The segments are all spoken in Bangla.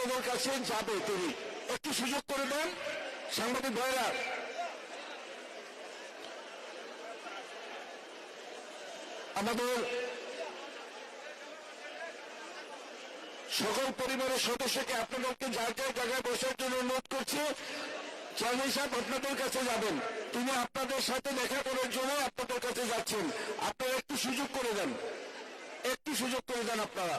আপনাদের কাছে যাবে তিনি। একটু সুযোগ করে দেন, সাংবাদিক ভাইরা। আমাদের সকল পরিবারের সদস্যকে আপনাদেরকে যার যার জায়গায় বসার জন্য অনুরোধ করছি। চেয়ারম্যান সাহেব, আপনাদের কাছে যাবেন। তিনি আপনাদের সাথে দেখা করার জন্য আপনাদের কাছে যাচ্ছেন। আপনারা একটু সুযোগ করে দেন। একটু সুযোগ করে দেন আপনারা।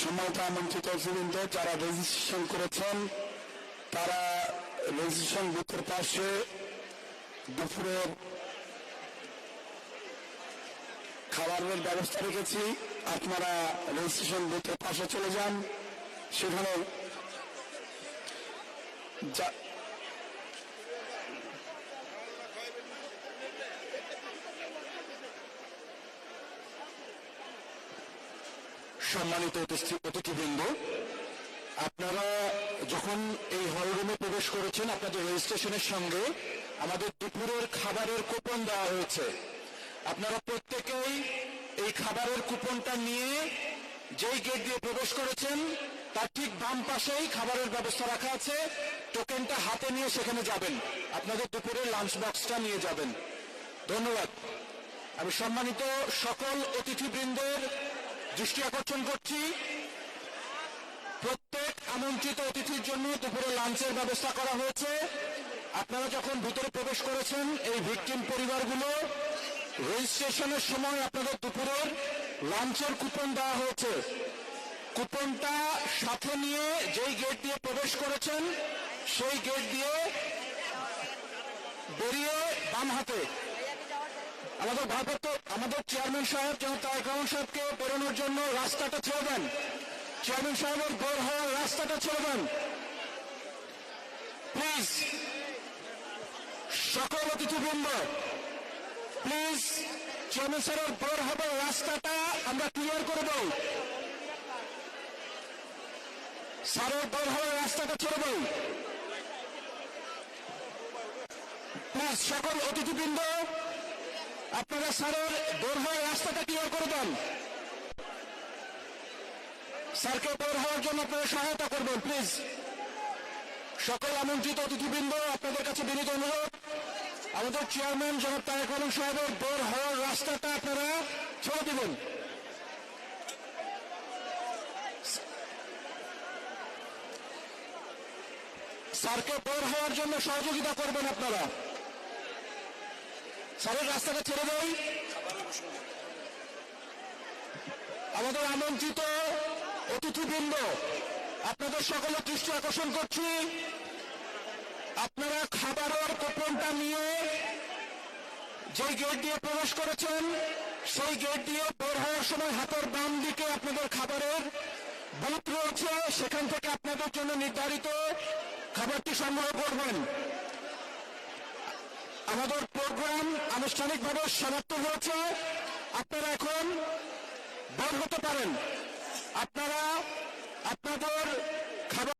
সম্মানিত আমন্ত্রিত অতিথিবৃন্দ যারা রেজিস্ট্রেশন করেছেন, তারা রেজিস্ট্রেশন বুথের পাশে দুপুরের খাবারের ব্যবস্থা রেখেছি। আপনারা রেজিস্ট্রেশন বুথের পাশে চলে যান। সেখানে সম্মানিত অতিথি- অতিথিবৃন্দ, আপনারা যখন এই হলরুমে প্রবেশ করেছেন, আপনাদের রেজিস্ট্রেশনের সঙ্গে আমাদের দুপুরের খাবারের কুপন দেওয়া হয়েছে। আপনারা প্রত্যেকেই এই খাবারের কুপনটা নিয়ে যেই গেট দিয়ে প্রবেশ করেছেন, তার ঠিক বাম পাশেই খাবারের ব্যবস্থা রাখা আছে। টোকেনটা হাতে নিয়ে সেখানে যাবেন। আপনাদের দুপুরের লাঞ্চ বক্সটা নিয়ে যাবেন। ধন্যবাদ। আমি সম্মানিত সকল অতিথিবৃন্দের দৃষ্টি আকর্ষণ করছি। প্রত্যেক আমন্ত্রিত অতিথির জন্য দুপুরে লাঞ্চের ব্যবস্থা করা হয়েছে। আপনারা যখন ভিতরে প্রবেশ করেছেন, এই ভিকটিম পরিবারগুলো রেজিস্ট্রেশনের সময় আপনাদের দুপুরের লাঞ্চের কুপন দেওয়া হয়েছে। কুপনটা সাথে নিয়ে যেই গেট দিয়ে প্রবেশ করেছেন, সেই গেট দিয়ে বেরিয়ে বাম হাতে আমাদের ভারপ্রাপ্ত আমাদের চেয়ারম্যান সাহেব যেন তারেক রহমান সাহেবকে বেরোনোর জন্য রাস্তাটা ছেড়ে দেন। চেয়ারম্যান সাহেবের বের হওয়ার রাস্তাটা ছেড়ে দেন। প্লিজ, সকল অতিথিবৃন্দ, প্লিজ, চেয়ারম্যান সাহেবের বের হবার রাস্তাটা আমরা ক্লিয়ার করে দেই। স্যারের বের হওয়ার রাস্তাটা ছেড়ে দেই। প্লিজ, সকল অতিথিবৃন্দ আপনারা স্যারের বের রাস্তাটা ক্লিয়ার করে দেন। স্যারকে বের হওয়ার জন্য আপনারা সহায়তা করবেন প্লিজ সকল আমন্ত্রিত অতিথিবৃন্দ, আপনাদের কাছে বিনীত অনুরোধ। আমাদের চেয়ারম্যান জনাব তারেক রহমান সাহেবের বের হওয়ার রাস্তাটা আপনারা ছেড়ে দিবেন। স্যারকে বের হওয়ার জন্য সহযোগিতা করবেন আপনারা। স্যারের রাস্তাটা ছেড়ে দেই। আমাদের আমন্ত্রিত অতিথিবৃন্দ, আপনাদের সকলের দৃষ্টি আকর্ষণ করছি। আপনারা খাবারের কুপনটা নিয়ে যে গেট দিয়ে প্রবেশ করেছেন, সেই গেট দিয়ে বের হওয়ার সময় হাতের বাম দিকে আপনাদের খাবারের বুথ রয়েছে। সেখান থেকে আপনাদের জন্য নির্ধারিত খাবারটি সংগ্রহ করবেন। আমাদের প্রোগ্রাম আনুষ্ঠানিকভাবে সমাপ্ত হয়েছে। আপনারা এখন বের হতে পারেন। আপনারা আপনাদের